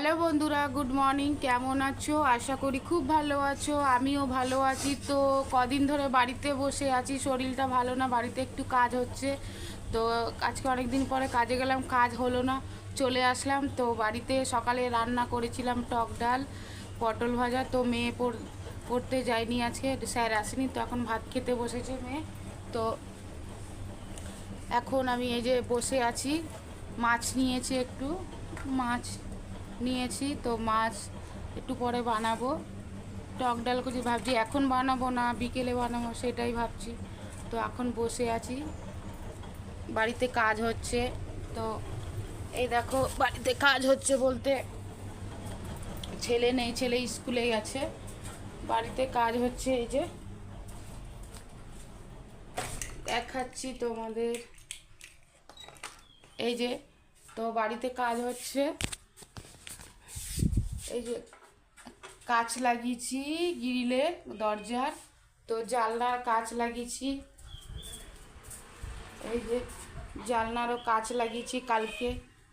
Hello বন্ধুরা, good morning. কেমন আছো? আশা করি খুব ভালো আছো। আমিও ভালো আছি। তো কদিন ধরে বাড়িতে বসে আছি। শরীরটা ভালো না, বাড়িতে একটু কাজ হচ্ছে। তো আজকে অনেক দিন পরে কাজে গেলাম, কাজ হলো না, চলে আসলাম। তো বাড়িতে সকালে রান্না করেছিলাম টক ডাল, পটল ভাজা। তো মেয়ে পড়- পড়তে যায়নি আজকে, স্যার আসেনি। তো এখন ভাত খেতে বসেছে মেয়ে। তো এখন আমি এই যে বসে আছি। মাছ নিয়েছি একটু, মাছ নিয়েছি, তো মাছ একটু পরে বানাবো। টক ডাল করে ভাবছি, এখন বানাবো না, বিকেলে বানাবো, সেটাই ভাবছি। তো এখন বসে আছি। বাড়িতে কাজ হচ্ছে, তো এই দেখো, বাড়িতে কাজ হচ্ছে বলতে। ছেলে নেই, ছেলে স্কুলে গেছে। বাড়িতে কাজ হচ্ছে এই যে। দেখাচ্ছি তোমাদের। এই যে, তো বাড়িতে কাজ হচ্ছে। এই যে কাচ লাগিয়েছি গ্রিলের দরজার। তো জানলার কাচ লাগিয়েছি। এই যে জানলারও কাচ লাগিয়েছি কালকে।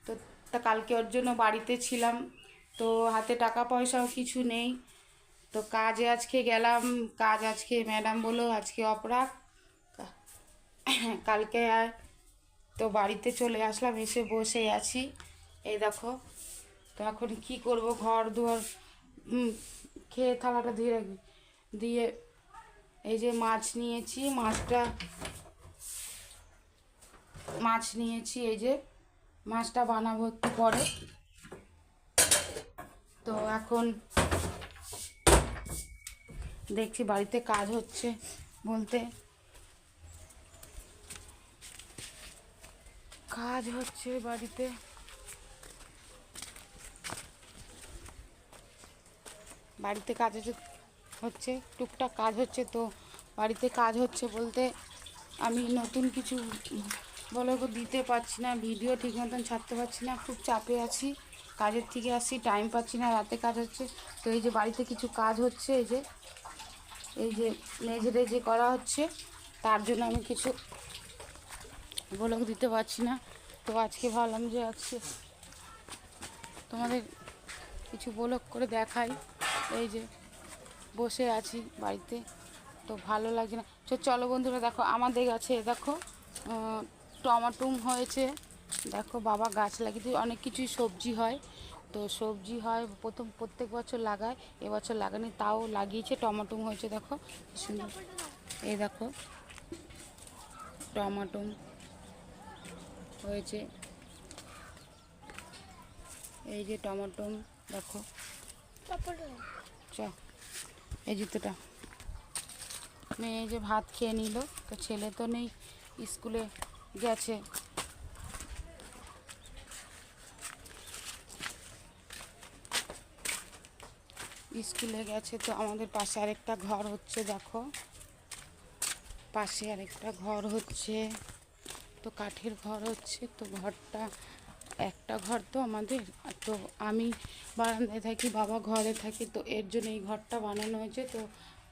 তো তা কালকে ওর জন্য বাড়িতে ছিলাম। তো হাতে টাকা পয়সাও কিছু নেই। তো কাজে আজকে গেলাম। কাজ আজকে ম্যাডাম বলল আজকে অপরাধ কালকে আর তো বাড়িতে চলে আসলাম, এসে বসে আছি। এই দেখো তো এখন কি করব? ঘর দুয়ার খেয়ে থালাটা ধুয়ে রাখবি দিয়ে এই যে মাছ নিয়েছি, মাছটা, মাছ নিয়েছি, এই যে মাছটা বানাবো একটু পরে। তো এখন দেখছি বাড়িতে কাজ হচ্ছে বলতে। কাজ হচ্ছে বাড়িতে। বাড়িতে কাজ হচ্ছে হচ্ছে, টুকটাক কাজ হচ্ছে তো বাড়িতে কাজ হচ্ছে বলতে আমি নতুন কিছু বলে দিতে পারছি না, ভিডিও ঠিক মতন ছাড়তে পারছি না, খুব চাপে আছি, কাজের থেকে আসছি টাইম পাচ্ছি না, রাতে কাজ হচ্ছে, তো এই যে বাড়িতে কিছু কাজ হচ্ছে, এই যে এই যে মেঝে টেজে করা হচ্ছে, তার জন্য আমি কিছু ব্লগ দিতে পারছি না, তো আজকে ভাবলাম যে আজকে তোমাদের কিছু ব্লগ করে দেখাই। এই যে বসে আছি বাড়িতে, তো ভালো লাগছে না। তো চলো বন্ধুরা, দেখো আমাদের গাছে, দেখো টমাটুম হয়েছে। দেখো বাবা গাছ লাগিয়ে অনেক কিছুই সবজি হয়। তো সবজি হয়, প্রথম প্রত্যেক বছর লাগায়, এবছর লাগানি, তাও লাগিয়েছে, টমাটুম হয়েছে, দেখো। সুন্দর। এই দেখো, টমাটুম হয়েছে। এই যে টমাটম, দেখো। এই জুতোটা। মেয়ে যে ভাত খেয়ে নিল, তো ছেলে তো নেই, স্কুলে গেছে। স্কুলে গেছে তো আমাদের পাশে আরেকটা ঘর হচ্ছে, দেখো। পাশে আরেকটা ঘর হচ্ছে, তো কাঠের ঘর হচ্ছে, তো ঘরটা একটা ঘর তো আমাদের তো আমি বারান্দায় থাকি, বাবা ঘরে থাকি, তো এর জন্য এই ঘরটা বানানো হয়েছে। তো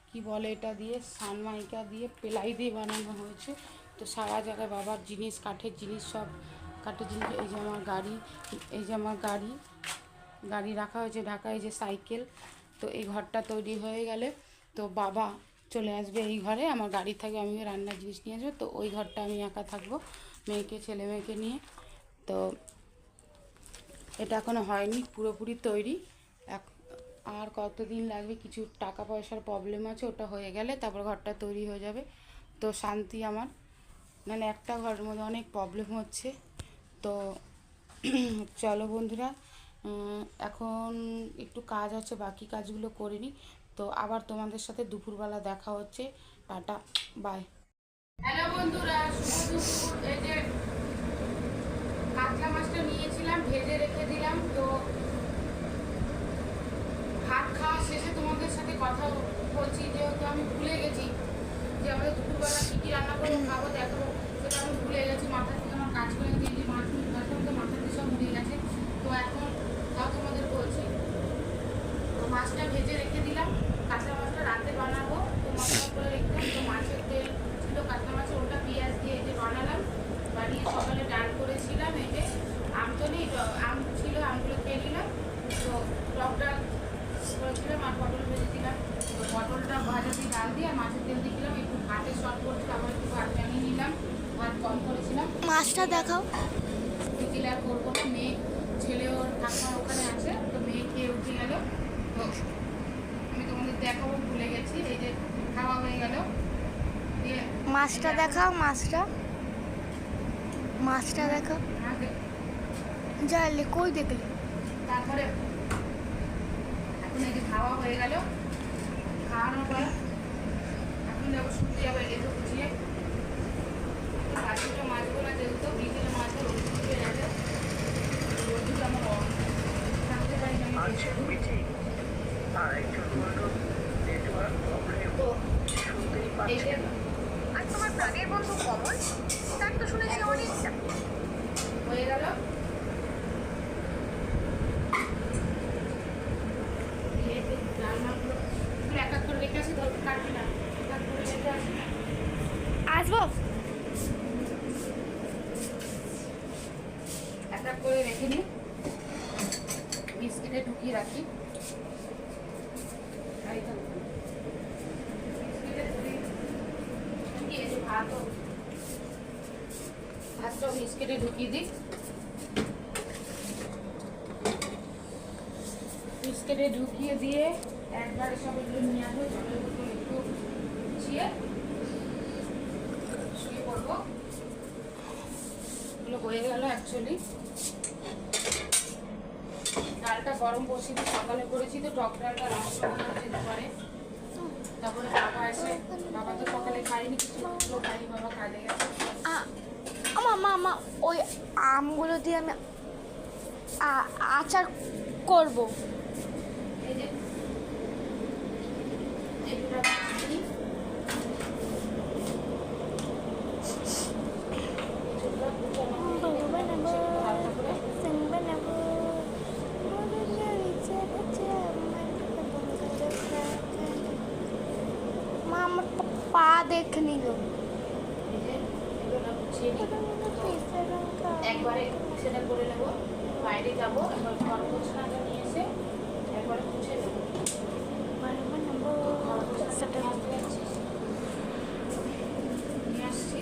কি বলে এটা দিয়ে সানমাইকা দিয়ে, পেলাই দিয়ে বানানো হয়েছে। তো সারা জায়গায় বাবার জিনিস, কাঠের জিনিস সব, কাঠের জিনিস, এই যে আমার গাড়ি, এই যে আমার গাড়ি গাড়ি রাখা হয়েছে ঢাকায় যে সাইকেল। তো এই ঘরটা তৈরি হয়ে গেলে তো বাবা চলে আসবে এই ঘরে, আমার গাড়ি থাকবে আমি রান্নার জিনিস নিয়ে আসব। তো ওই ঘরটা আমি একা থাকব, মেয়েকে, ছেলে মেয়েকে নিয়ে। তো এটা এখনও হয়নি, পুরোপুরি তৈরি। এক- আর কতদিন লাগবে, কিছু টাকা পয়সার প্রবলেম আছে, ওটা হয়ে গেলে তারপর ঘরটা তৈরি হয়ে যাবে। তো শান্তি আমার। মানে একটা ঘরের মধ্যে অনেক প্রবলেম হচ্ছে। তো চলো বন্ধুরা এখন একটু কাজ আছে, বাকি কাজগুলো করে নিই। তো আবার তোমাদের সাথে দুপুরবেলা দেখা হচ্ছে। টাটা বাই হ্যালো বন্ধুরা কাতলা মাছটা নিয়েছিলাম, ভেজে রেখে দিলাম, তো ভাত খাওয়া শেষে তোমাদের সাথে কথা বলছি, যেহেতু আমি ভুলে গেছি যে আমাদের দুপুরবেলা কী কী রান্না করব খাব দেখাবো, সেটা আমি ভুলে গেছি মাথা থেকে আমার কাজ করে দিয়ে যে মাছ ভাবলাম তো মাথা থেকে সব উড়ে গেছে তো এখন তাও তোমাদের বলছি তো মাছটা ভেজে রেখে দিলাম কাঁচা মাছটা রাতে বানাবো তো মশলা করে রেখে তো মাছের তেল ছিল কাঁচা মাছের ওটা পেঁয়াজ দিয়ে এই যে বানালাম বানিয়ে সকালে ডাল করেছিলাম এই যে আম তো নেই তো আম ছিল আমগুলো খেয়ে নিলাম তো মাছটা দেখাও। বিকেলে আর করব না মেয়ে ছেলে ওর ঠাকুমা ওখানে আছে তো মেয়ে খেয়ে উঠে গেল। তো আমি তোমাদের দেখাবো ভুলে গেছি এই যে খাওয়া হয়ে গেল। মাছটা দেখাও মাছটা। মাছটা দেখাও। আগে জানলে কই দেখলে? তারপরে এখন এই যে খাওয়া হয়ে গেল খাওয়ানোর পর এখন যাব শুনতে যাব এসে বুঝিয়ে বাকিটা মাছবো না যেহেতু বিকেলে মাছবো রোদ উঠে যাবে রোদুটা আমার অন থাকতে পারি না আমি আচ্ছা মিঠি আর একজন বলল নেটওয়ার্ক প্রবলেম তো শুনতেই এই পাচ্ছি যে না আর তোমার প্রাণের বন্ধু কমল তার তো শুনেছি অনেকটা হয়ে গেল দিয়ে যে রান্নাগুলো এগুলো এক এক করে রেখে আসি ধর কাটবি না এক এক করে রেখে আসি না আসব এক এক করে রেখে নিই বিস্কিটে ঢুকিয়ে রাখি। আর বিস্কিটে ঢুকিয়ে- দিই। বিস্কিটে ঢুকিয়ে দিয়ে একবারে সব নিয়ে আসব। জলের একটু গুছিয়ে। শুয়ে এগুলো হয়ে গেল অ্যাকচুয়ালি ডালটা গরম বসিয়ে সকালে করেছি তো টক ডালটা নষ্ট যেতে পারে। তারপরে বাবা এসে বাবা তো সকালে খাইনি কিছু খাইনি বাবা কাজে গেছে। আ- মা মা ওই আমগুলো দিয়ে আমি আচার করব। এই যে এই দুটো দিই। এই ছোটটা দুটো আমাকে সেগুলো হালকা করে মা আমার পা- পা দেখে নিল এই যে এগুলো গুছিয়ে নিই একবারে সেটা করে নেব বাইরে যাব একবার ঘর গোছানাটা নিয়ে এসে একবারে মুছে নেব ঘর গোছানাটা নিয়ে আসতে যাচ্ছিস? নিয়ে আসছি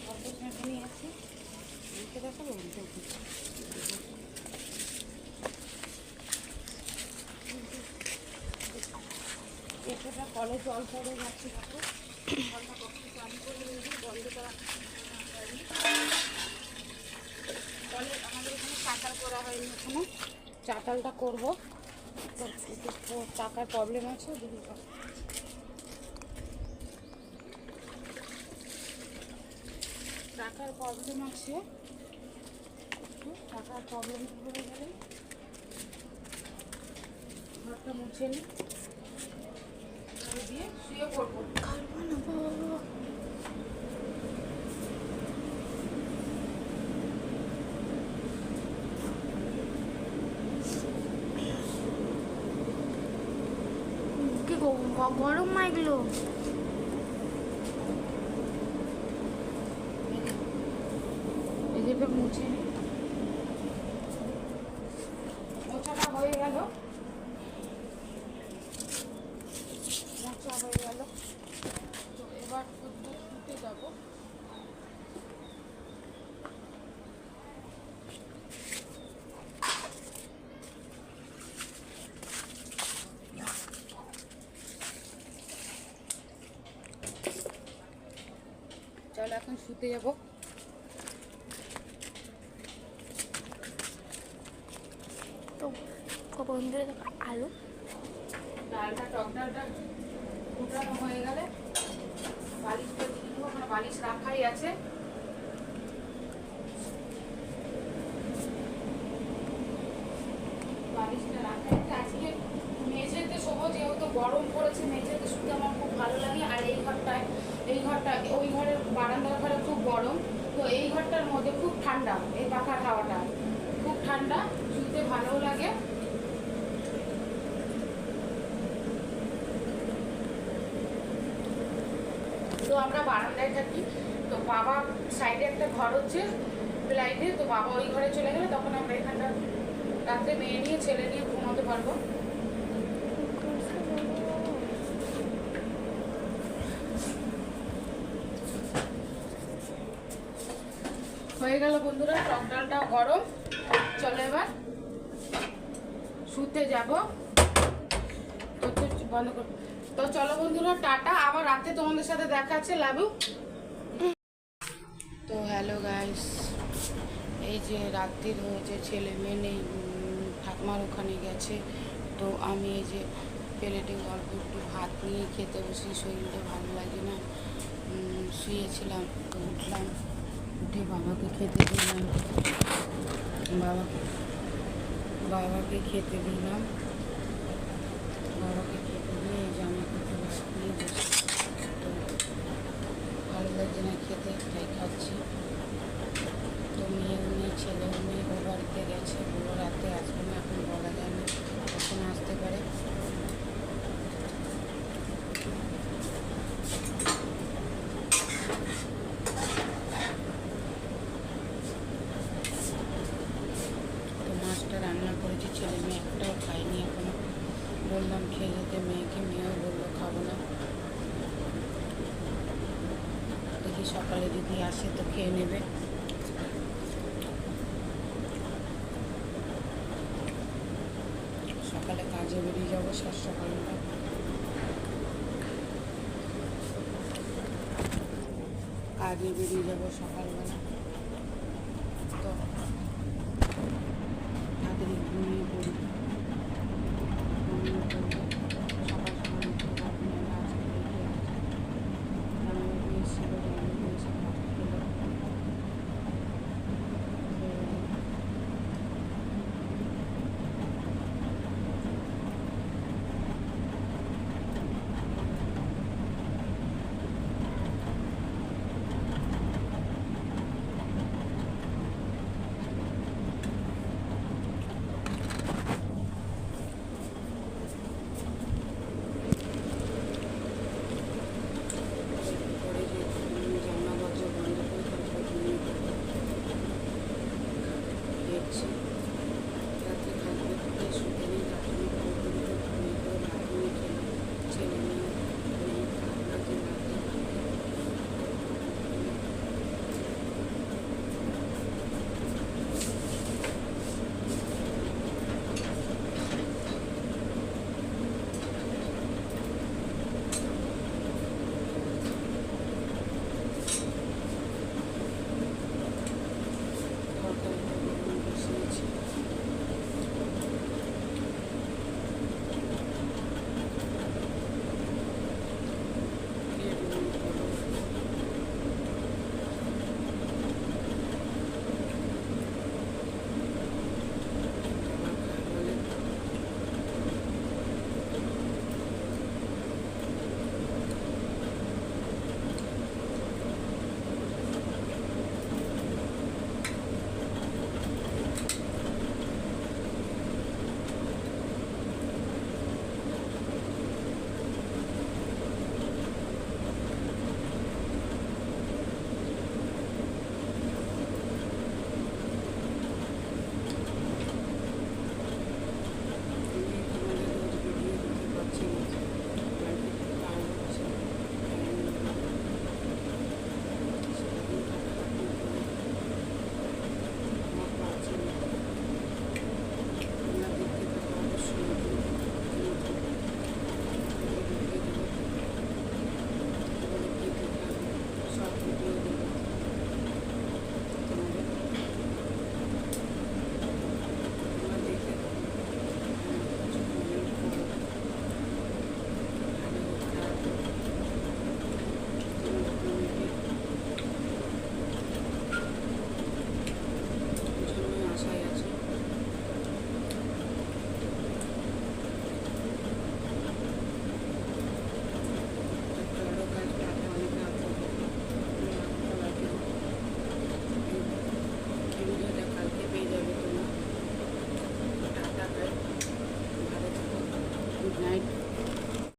ঘর গোছানাটা নিয়ে আসি উল্টে দেখাবো উল্টে এটা কলে জল যাচ্ছে আমাদের এখানে চাতাল করা হয়নি এখনও। চাতালটা করব। টাকার প্রবলেম আছে টাকার প্রবলেম আছে। টাকার প্রবলেম হয়ে গেলে ঘরটা মুছে নিই দিয়ে শুয়ে গরম মুছে নিই মোছাটা হয়ে গেল মোছা হয়ে গেল তো এবার দুধ শুতে যাব চলো যাব। তো বন্ধুরা আলু। টক ফুটানো হয়ে গেলে বালিশ রাখাই আছে বালিশটা রাখাই আছে আজকে মেঝেতে শোবো যেহেতু গরম পড়েছে মেঝেতে শুতে আমার খুব ভালো লাগে আর এই ঘরটায় এই ঘরটা ওই ঘরের বারান্দার ঘরে খুব গরম তো এই ঘরটার মধ্যে খুব ঠান্ডা, এই পাখার হাওয়াটা খুব ঠান্ডা শুতে ভালোও লাগে। তো আমরা বারান্দায় থাকি, তো বাবা সাইডে একটা ঘর হচ্ছে প্লাইতে তো বাবা ওই ঘরে চলে গেলে তখন আমরা এখানটা রাত্রে মেয়ে নিয়ে ছেলে নিয়ে ঘুমাতে পারব। হয়ে গেল বন্ধুরা, টক ডালটাও গরম। চলো এবার শুতে যাব। তো বন্ধ কর। তো চলো বন্ধুরা, টাটা। আবার রাতে তোমাদের সাথে দেখা আছে লাভু তো হ্যালো গাইস এই যে রাত্রির হয়েছে, ছেলে মেয়ে নেই ঠাকুমার ওখানে গেছে। তো আমি এই যে প্লেটে অল্প একটু ভাত নিয়ে খেতে বসি, শরীরটা ভালো লাগে না। শুয়েছিলাম উঠলাম। উঠে বাবাকে খেতে দিলাম। বাবা বাবাকে খেতে দিলাম। বাবাকে খেতে দিয়ে এই যে আমি একটু ভাত নিয়ে বসি তো ভালো লাগছে না খেতে তাই খাচ্ছি তো মেয়েও নেই ছেলেও নেই ও বাড়িতে গেছে বড় রাতে আসবে না এখন বলা যায় না কখন আসতে পারে তো মাছটা রান্না করেছি ছেলে মেয়ে একটাও খায়নি এখনও বললাম খেয়ে যেতে মেয়েকে মেয়েও বলল খাব না দেখি সকালে যদি আসে তো খেয়ে নেবে। সকালে কাজে বেরিয়ে যাব সাত সকালবেলা কাজে বেরিয়ে যাব সকালবেলা।